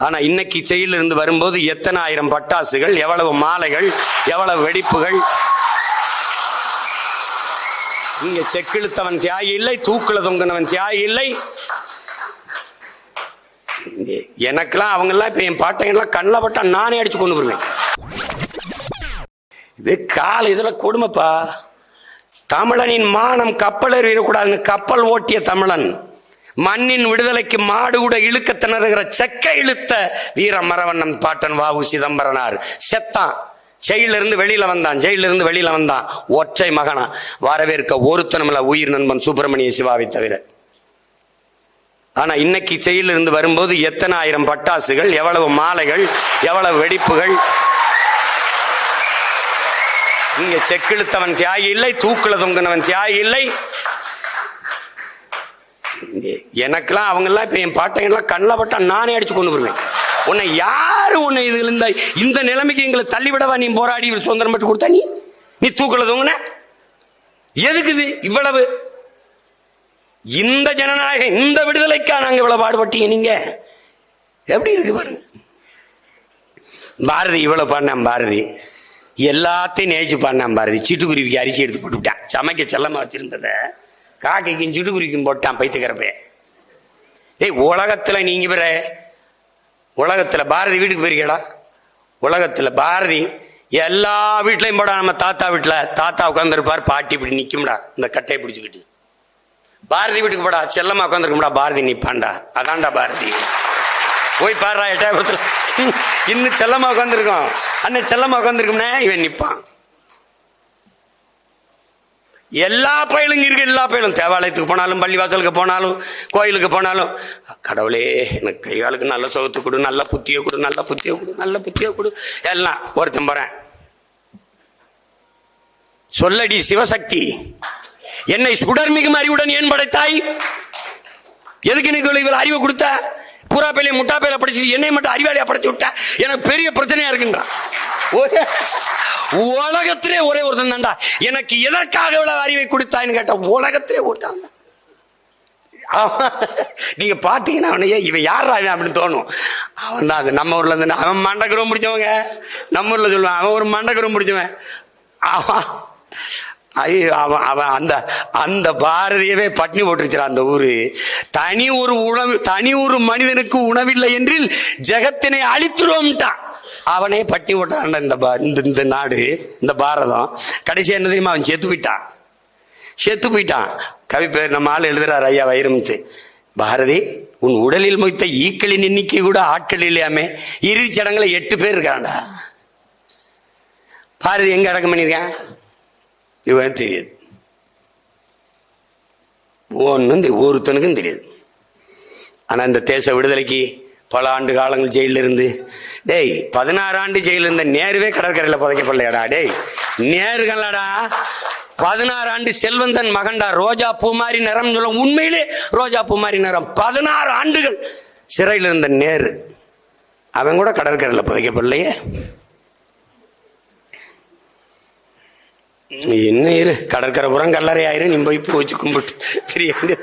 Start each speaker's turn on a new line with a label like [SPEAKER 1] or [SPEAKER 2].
[SPEAKER 1] ஆனா இன்னைக்கு செயலிருந்து வரும்போது எத்தனை ஆயிரம் பட்டாசுகள் எவ்வளவு மாலைகள் எவ்வளவு வெடிப்புகள்? இங்க செக்கிழுத்தவன் தியாகி இல்லை தூக்குல தொங்கினவன் தியாகி இல்லை எனக்கெல்லாம் அவங்க எல்லாம் இப்ப என் பாட்டைங்கெல்லாம் கண்ணில் பட்டா நானே அடிச்சு கொண்டு வருவேன். இது கால இதுல கொடுமைப்பா. தமிழனின் மானம் கப்பல் எறியக்கூடாதுன்னு கப்பல் ஓட்டிய தமிழன். மண்ணின் விடுதலைக்கு மாடு கூட இழுக்க திணறுகிற செக்க இழுத்த வீர மரவண்ணன் பாட்டன் வாவு சிதம்பரனார். செத்தான். ஜெயிலிருந்து வெளியில வந்தான். ஜெயிலிருந்து வெளியில வந்தான். ஒற்றை மகனா. வரவேற்க ஒருத்தனமில்ல உயிர் நண்பன் சுப்பிரமணிய சிவாவை தவிர. ஆனா இன்னைக்கு செயலில் இருந்து வரும்போது எத்தனை ஆயிரம் பட்டாசுகள் எவ்வளவு மாலைகள் எவ்வளவு வெடிப்புகள். இங்க செக்கிழுத்தவன் தியாகி இல்லை தூக்குல தொங்குனவன் தியாகி இல்லை. எனக்கெல்லாம் அவங்கெல்லாம் இப்போ என் பாட்டைங்கெல்லாம் கண்ணில் பட்டா நானே அடிச்சு கொண்டு வருவேன். உன்னை யாரு உன்னை இதில் இந்த இந்த நிலைமைக்கு எங்களை தள்ளிவிடவா நீ போராடி சுதந்திரம் பெற்று கொடுத்தா நீ? நீ தூக்கல தூங்கின? எதுக்குது இவ்வளவு? இந்த ஜனநாயகம் இந்த விடுதலைக்கா நாங்க இவ்வளவு பாடுபட்டீங்க நீங்க? எப்படி இருக்கு பாருங்க. பாரதி இவ்வளவு பாடினான் பாரதி. எல்லாத்தையும் நேச்சு பாடினான் பாரதி. சிட்டுக்குருவிக்கு அரிசி எடுத்து போட்டுவிட்டான். சமைக்க செல்லமா வச்சிருந்ததை. காக்கைக்கும் சிட்டுக்குருவிக்கும் போட்டான் பைத்துக்கிறப்ப ஏய் உலகத்தில் நீங்கள் பிற உலகத்தில் பாரதி வீட்டுக்கு போயிருக்கடா. உலகத்தில் பாரதி எல்லா வீட்லையும் போடா நம்ம தாத்தா வீட்டில் தாத்தா உட்காந்துருப்பார் பாட்டி இப்படி நிற்கும்டா இந்த கட்டையை பிடிச்சிக்கிட்டு. பாரதி வீட்டுக்கு போடா செல்லமா உட்காந்துருக்கும்டா பாரதி நிற்பாண்டா அதான்டா பாரதி. போய் பாடுறா எட்டாயிரத்தில் இன்னும் செல்லமா உட்காந்துருக்கோம் அண்ணன் செல்லமா உட்காந்துருக்கும்னே இவன் நிற்பான் எல்லா பயலும் இருக்கு எல்லா பயலும். தேவாலயத்துக்கு போனாலும் பள்ளிவாசலுக்கு போனாலும் கோயிலுக்கு போனாலும் கடவுளே எனக்கு கை காலுக்கு நல்ல சுகத்து கொடு நல்ல புத்தியை கொடு நல்ல புத்தியை கொடு நல்ல புத்தியை கொடு. எல்லாம் ஒருத்தன் போறேன். சொல்லடி சிவசக்தி என்னை சுடர்மிகும் அறிவுடன் ஏன் படைத்தாய்? எதுக்கு எனக்கு இவள் அறிவை கொடுத்த? பூரா பேலையை முட்டா பேலை படிச்சு என்னை மட்டும் அறிவாளியா படைச்சு விட்டா? எனக்கு பெரிய பிரச்சனையா இருக்குன்றான். ஒரே உலகத்திலே ஒரே ஒருத்தன் தான்டா. எனக்கு எதற்காக இவ்வளவு அறிவை கொடுத்தான்னு கேட்ட உலகத்திலே ஒருத்தான் நீங்க பாத்தீங்கன்னா அவனையே இவன் யார் அவன் அப்படின்னு தோணும். அவன் தான் அது. நம்ம ஊர்ல இருந்து அவன் மண்டகரம் பிடிச்சவங்க. நம்ம ஊர்ல சொல்லுவான் அவன் ஒரு மண்டகரம் பிடிச்சவன். அவன் ஐயோ அவன் அவன் அந்த அந்த பாரதியவே பட்னி போட்டுருச்சான் அந்த ஊரு. தனி ஒரு உணவு தனி ஒரு மனிதனுக்கு உணவில்லை என்றில் ஜெகத்தினை அழித்துருவோம்ட்டான். அவனே பட்டி போட்டான் இந்த இந்த இந்த நாடு இந்த பாரதம். கடைசி என்ன தெரியுமா? அவன் செத்து போயிட்டான். செத்து போயிட்டான். கவி பேர் நம்ம ஆள் எழுதுறாரு ஐயா வைரமுத்து. பாரதி உன் உடலில் மொய்த்த ஈக்களின் எண்ணிக்கை கூட ஆட்கள் இல்லையாமே? இறுதிச் சடங்குல எட்டு பேர் இருக்கான்டா பாரதி எங்க அடக்கம் பண்ணியிருக்கான்? இவன் தெரியாது. ஒன்றும் ஒருத்தனுக்கும் தெரியாது. ஆனா இந்த தேச விடுதலைக்கு பல ஆண்டு காலங்கள் ஜெயிலில் இருந்து டேய் பதினாறு ஆண்டு ஜெயிலில் இருந்த நேருவே கடற்கரையில் புதைக்கப்படலையாடா டேய். நேருகளடா பதினாறு ஆண்டு செல்வந்தன் மகன்டா ரோஜா பூ மாதிரி நிறம் சொல்ல உண்மையிலே ரோஜா பூ மாதிரி நிறம். பதினாறு ஆண்டுகள் சிறையில் இருந்த நேரு. அவன் கூட கடற்கரையில் புதைக்கப்படலையே. என்ன இரு கடற்கரை புறம் கல்லறை ஆயிரும் நீ போய் பூச்சி கும்பிட்டு பிரியாண்டு